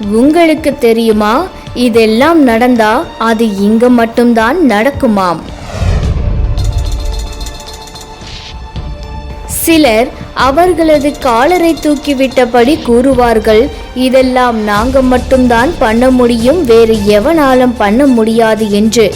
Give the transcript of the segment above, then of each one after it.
உங்களுக்கு தெரியுமா? இதெல்லாம் நடந்தா அது இங்க மட்டும்தான் நடக்குமாம். சிலர் அவர்களது காலரை தூக்கிவிட்டபடி கூறுவார்கள் இதெல்லாம் நாங்க மட்டும்தான் பண்ண முடியும் வேறு எவனாலும் பண்ண முடியாது என்று.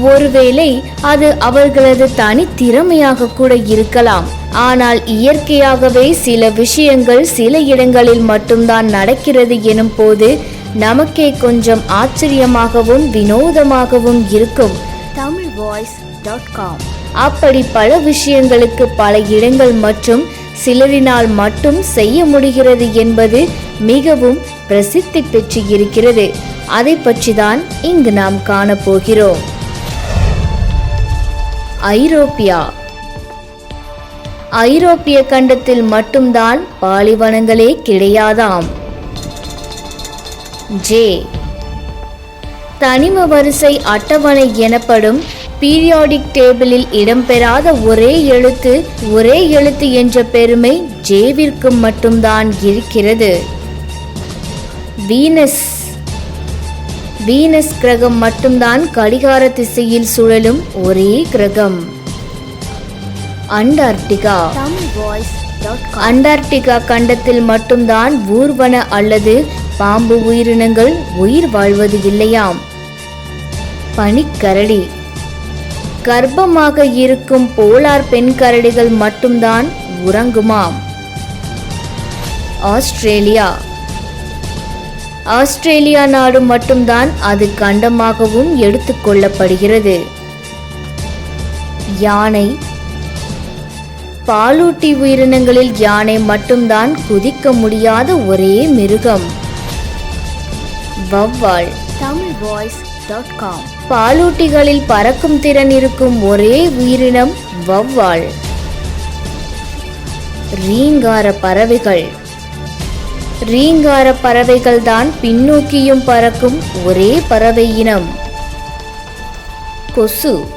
ஒருவேளை அது அவர்களது தனித்திறமையாக கூட இருக்கலாம். ஆனால் இயற்கையாகவே சில விஷயங்கள் சில இடங்களில் மட்டும்தான் நடக்கிறது எனும் போது நமக்கே கொஞ்சம் ஆச்சரியமாகவும் வினோதமாகவும் இருக்கும். Tamil voice dot com. அப்படி பல விஷயங்களுக்கு பல இடங்கள் மற்றும் சிலரினால் மட்டும் செய்ய முடிகிறது என்பது மிகவும் பிரசித்தி பெற்று இருக்கிறது. அதை பற்றிதான் இங்கு நாம் காணப்போகிறோம். ஐரோப்பியா. ஐரோப்பிய கண்டத்தில் மட்டும்தான் பாலைவனங்களே கிடையாதாம். ஜே. தனிம வரிசை அட்டவணை எனப்படும் பீரியாடிக் டேபிளில் இடம்பெறாத ஒரே எழுத்து ஒரே எழுத்து என்ற பெருமை ஜேவிற்கு மட்டும்தான் இருக்கிறது. வீனஸ். வீனஸ் கிரகம் மட்டும்தான் கடிகார திசையில் சுழலும் ஒரே கிரகம். அண்டார்டிகா. அண்டார்டிகா கண்டத்தில் மட்டும்தான் ஊர்வன அல்லது பாம்பு உயிரினங்கள் உயிர் வாழ்வது இல்லையாம். பனிக்கரடி. கர்ப்பமாக இருக்கும் போலார் பெண் கரடிகள் மட்டும்தான் உறங்குமாம். ஆஸ்திரேலியா. ஆஸ்திரேலியா நாடு மட்டும்தான் அது கண்டமாகவும் எடுத்துக்கொள்ளப்படுகிறது யானை பாலூட்டி உயிரினங்களில் யானை மட்டும்தான் குதிக்க முடியாத ஒரே மிருகம். வவ்வால் தமிழ் வாய்ஸ் டாட் காம். பாலூட்டிகளில் பறக்கும் திறன் இருக்கும் ஒரே உயிரினம் வவ்வால் ரீங்கார பறவைகள். ரீங்கார பறவைகள் தான் பின்னோக்கியும் பறக்கும் ஒரே பறவை இனம். கொசு.